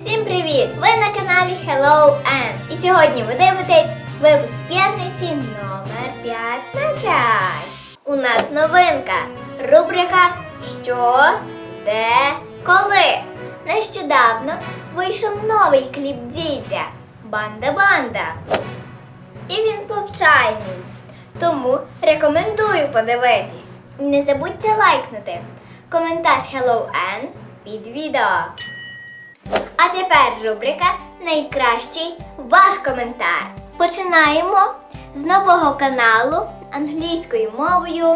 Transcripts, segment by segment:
Всім привіт! Ви на каналі Hello Ann. І сьогодні ви дивитесь випуск п'ятниці номер 15. У нас новинка. Рубрика Що, де, коли. Нещодавно вийшов новий кліп дідя Банда-банда. І він повчальний. Тому рекомендую подивитись. І не забудьте лайкнути коментар Hello Ann під відео. А тепер рубрика Найкращий ваш коментар. Починаємо з нового каналу англійською мовою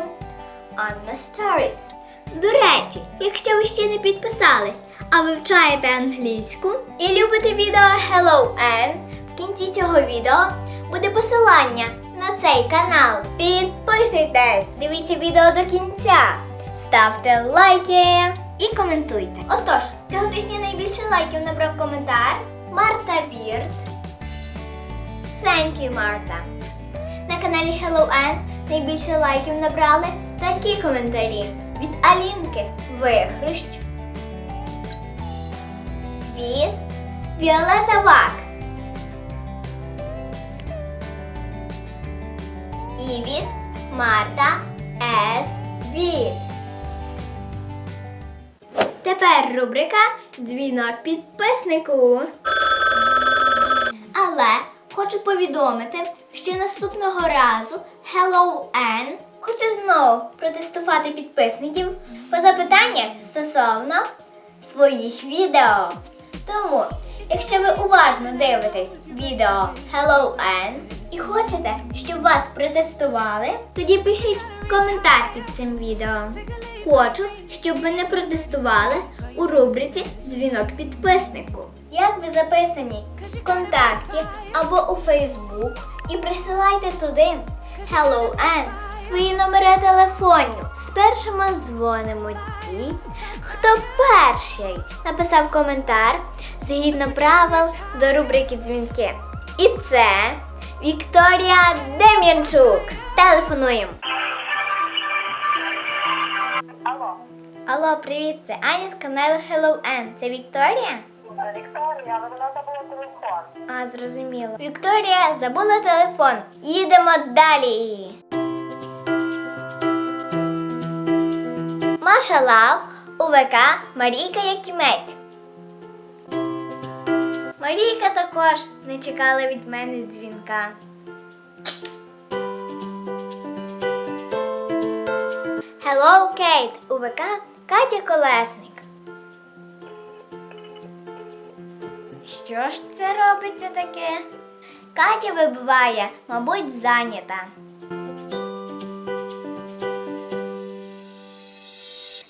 Anna Stories. До речі, якщо ви ще не підписались, а вивчаєте англійську і любите відео Hello Ann, в кінці цього відео буде посилання на цей канал. Підписуйтесь, дивіться відео до кінця, ставте лайки і коментуйте. Отож, цього тижня найбільше лайків набрав коментар Марта Вірт. Thank you, Марта. На каналі Hello Ann найбільше лайків набрали такі коментарі від Алінки Вихрущ. Від Віолета Вак. І від Марта С. Від. Тепер рубрика Дзвінок підписнику. Але хочу повідомити, що наступного разу Hello Ann хоче знову протестувати підписників по запитаннях стосовно своїх відео. Тому, якщо ви уважно дивитесь відео Hello Ann і хочете, щоб вас протестували, тоді пишіть коментар під цим відео. Хочу, щоб ви не протестували у рубриці Дзвінок підписнику. Як ви записані в контакті або у Фейсбук і присилайте туди Hello Ann свої номери телефонів. Спершу ми дзвонимо ті, хто перший написав коментар згідно правил до рубрики Дзвінки. І це Вікторія Дем'янчук. Телефонуємо. Алло, Алло, привіт, це Аня з каналу Hello Ann. Це Вікторія? Вікторія, ви вона забула телефон. А, зрозуміло. Вікторія забула телефон. Їдемо далі. Маша Лав у ВК Марійка Якімець. Марійка також не чекала від мене дзвінка. Hello, Кейт! У ВК Катя Колесник. Що ж це робиться таке? Катя вибиває, мабуть, зайнята.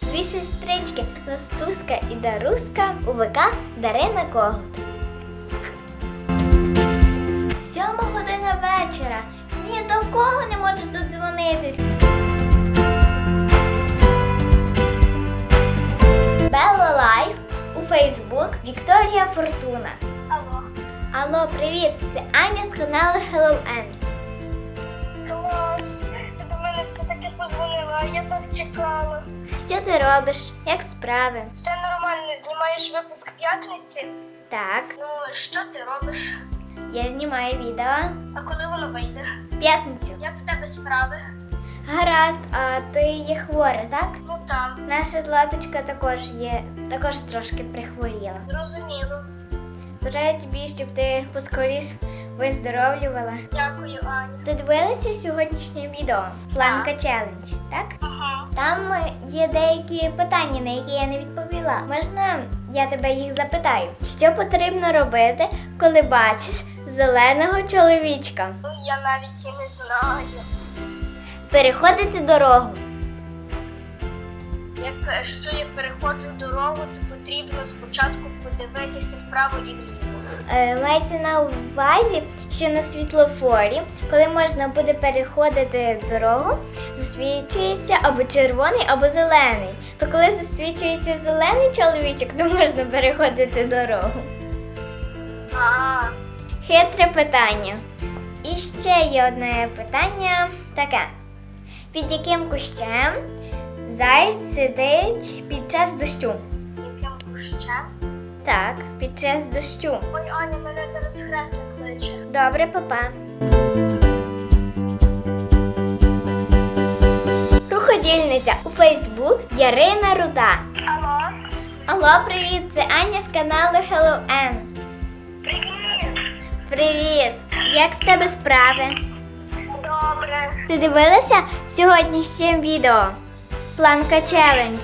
Дві сестрички Настуска і Даруска у ВК Дарина Когут. Вечора. Ні до кого не можу додзвонитись. Белла Лайф у Фейсбук Вікторія Фортуна. Алло, Алло, привіт! Це Аня з каналу Hello Ann. клас. Ти до мене все-таки позвонила, а я так чекала. Що ти робиш? Як справи? Все нормально, знімаєш випуск п'ятниці? Так, Ну, що ти робиш? Я знімаю відео. А коли воно вийде? П'ятницю. Як в тебе справи? Гаразд, а ти є хвора, так? Ну там, Наша златочка також є, також трошки прихворіла. зрозуміло. Бажаю тобі, щоб ти поскоріш виздоровлювала. Дякую, Аня. Ти дивилася сьогоднішнє відео? Планка челендж, так? Ага. Там є деякі питання, на які я не відповіла. Можна я тебе їх запитаю? Що потрібно робити, коли бачиш зеленого чоловічка? Ну я навіть і не знаю. Переходити дорогу. Якщо я переходжу дорогу, то потрібно спочатку подивитися вправо і вліво. Е, мається на увазі, що на світлофорі, коли можна буде переходити дорогу, засвічується або червоний, або зелений. То коли засвічується зелений чоловічок, то можна переходити дорогу. А, Хитре питання. І ще є одне питання таке: під яким кущем заєць сидить під час дощу? Яким кущем? Так, під час дощу. Ой, Аня, мене зараз хресник кличе. Добре, папа. Руходільниця у Фейсбук Ярина Руда. Алло? Алло, привіт! Це Аня з каналу Hello N. Привіт! Як в тебе справи? Добре. Ти дивилася сьогоднішнє відео? Планка челендж.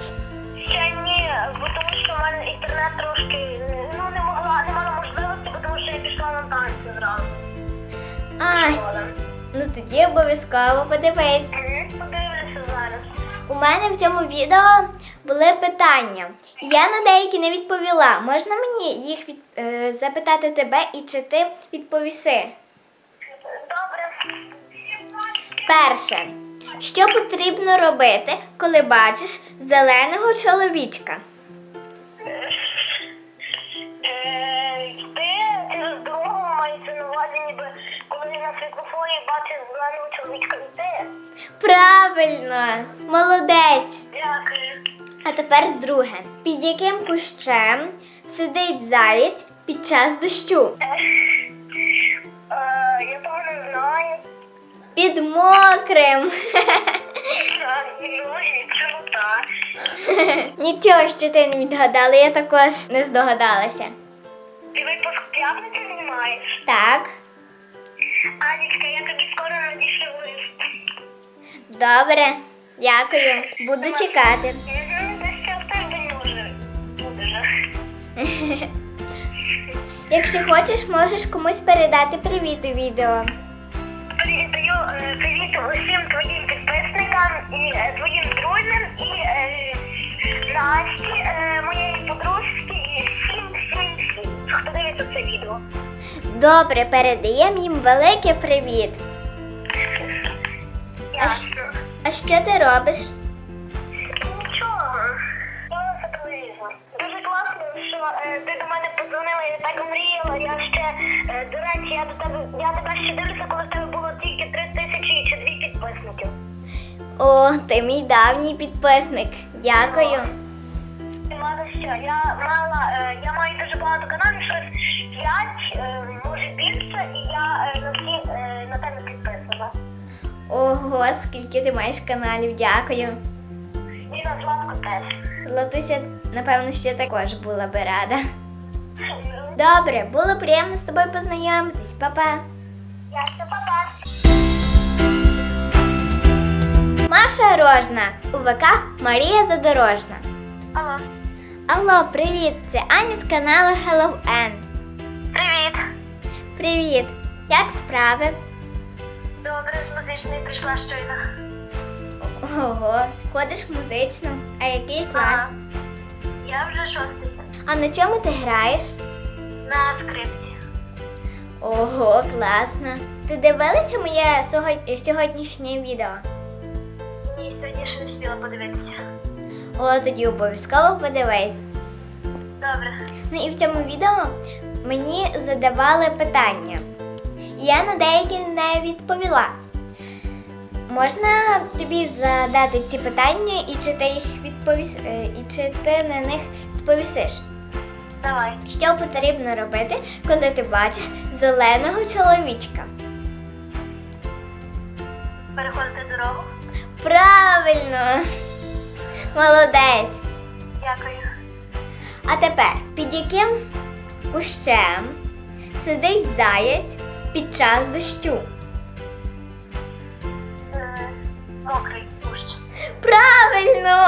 Ще ні, бо тому що в мене інтернет трошки ну не могла, не мала можливості, бо тому що я пішла на танці зразу. Ай, ну тоді обов'язково подивись. Подивлюся зараз. У мене в цьому відео були питання. Я на деякі не відповіла. Можна мені їх від, е, запитати тебе і чи ти відповіси? Добре. Перше. Що потрібно робити, коли бачиш зеленого чоловічка? Е, Йти через дорогу мається на увазі, ніби коли на світлофорі бачиш зеленого чоловічка йти. Правильно, молодець. Дякую. А тепер друге. Під яким кущем сидить заєць під час дощу? Е, я того не знаю. Під мокрим. Ну. Нічого, що ти не відгадала, я також не здогадалася. Ти випуск п'ятниці знімаєш? Так, Анічка, я тобі скоро надішлю лист. добре, дякую. Буду чекати. Якщо хочеш, можеш комусь передати привіт у відео. Передаю е, привіт усім твоїм підписникам і е, твоїм друзям і е, Насті, моєї подружці, і всім, всім, всім, хто дивиться це відео. Добре, передаємо їм великий привіт. Ясно. А що ти робиш? До речі, я до тебе, я тебе ще дивлюся, коли в тебе було тільки три тисячі чи дві підписників. О, ти мій давній підписник. Дякую. За що. Я мала, е, я маю дуже багато каналів, щось п'ять, е, може більше, і я е, на всі е, на тебе підписана. Ого, скільки ти маєш каналів, дякую. І на Златку теж. Латуся, напевно, що також була би рада. Добре, було приємно з тобою познайомитись. Па-па. Ясно, папа. Маша Рожна, УВК Марія Задорожна. Алло. Алло, привіт! Це Аня з каналу Hello N. Привіт. Привіт! Як справи? Добре, з музичної прийшла щойно. Ого, ходиш в музичну. А який клас? Ага. Я вже шостий. А на чому ти граєш? На скрипці. Ого, класно. Ти дивилася моє сьогоднішнє відео? Ні, сьогодні ще не встигла подивитися. О, тоді обов'язково подивись. Добре. Ну і в цьому відео мені задавали питання. І Я на деякі не відповіла. Можна тобі задати ці питання і чи ти їх відповіс... е, і чи ти на них відповісиш? Давай. Що потрібно робити, коли ти бачиш зеленого чоловічка? Переходити дорогу. Правильно! Молодець! Дякую. А тепер під яким кущем сидить заєць під час дощу? Е, Мокрий кущ. Правильно!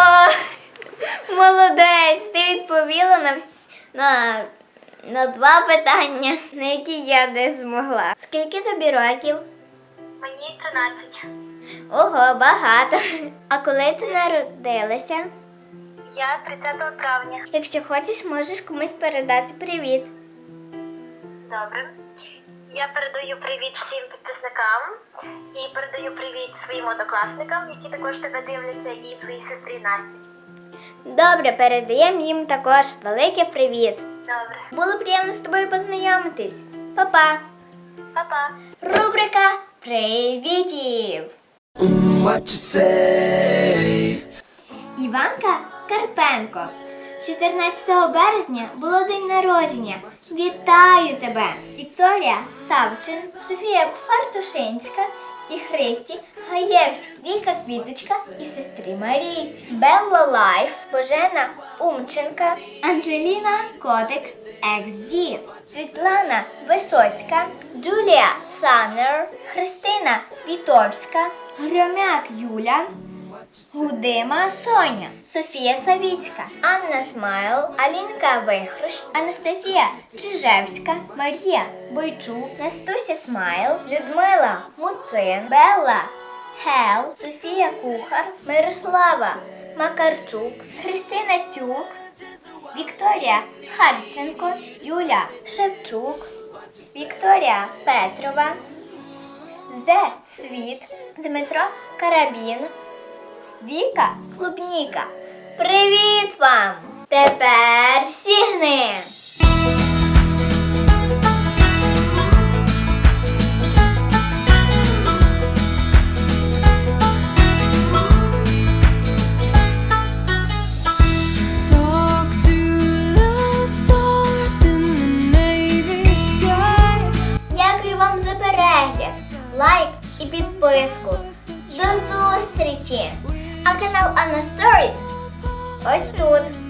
Молодець! Ти відповіла на всі на, на два питання, на які я не змогла. Скільки тобі років? Мені 13. Ого, багато. А коли ти народилася? Я 30 травня. Якщо хочеш, можеш комусь передати привіт. Добре. Я передаю привіт всім підписникам і передаю привіт своїм однокласникам, які також тебе дивляться, і своїй сестрі Насті. Добре, передаємо їм також великий привіт. Добре. Було приємно з тобою познайомитись. Па-па! Па-па. Рубрика Привітів! What you say? Іванка Карпенко. 14 березня було день народження. Вітаю тебе! Вікторія Савчин, Софія Фартушинська і Христі Гаєвська, Віка Квіточка і сестри Марійці, Белла Лайф, Божена Умченка, Анджеліна Котик XD, Світлана Висоцька, Джулія Саннер, Христина Вітовська, Громяк Юля, Гудима Соня, Софія Савіцька, Анна Смайл, Алінка Вихрущ, Анастасія Чижевська, Марія Бойчук, Настуся Смайл, Людмила Муцин, Белла Хел, Софія Кухар, Мирослава Макарчук, Христина Цюк, Вікторія Харченко, Юля Шевчук, Вікторія Петрова, Зе Світ, Дмитро Карабін, Віка Клубніка. Привіт вам! Тепер сігни! Перегляд, лайк і підписку. До зустрічі! А канал Анна Stories ось тут.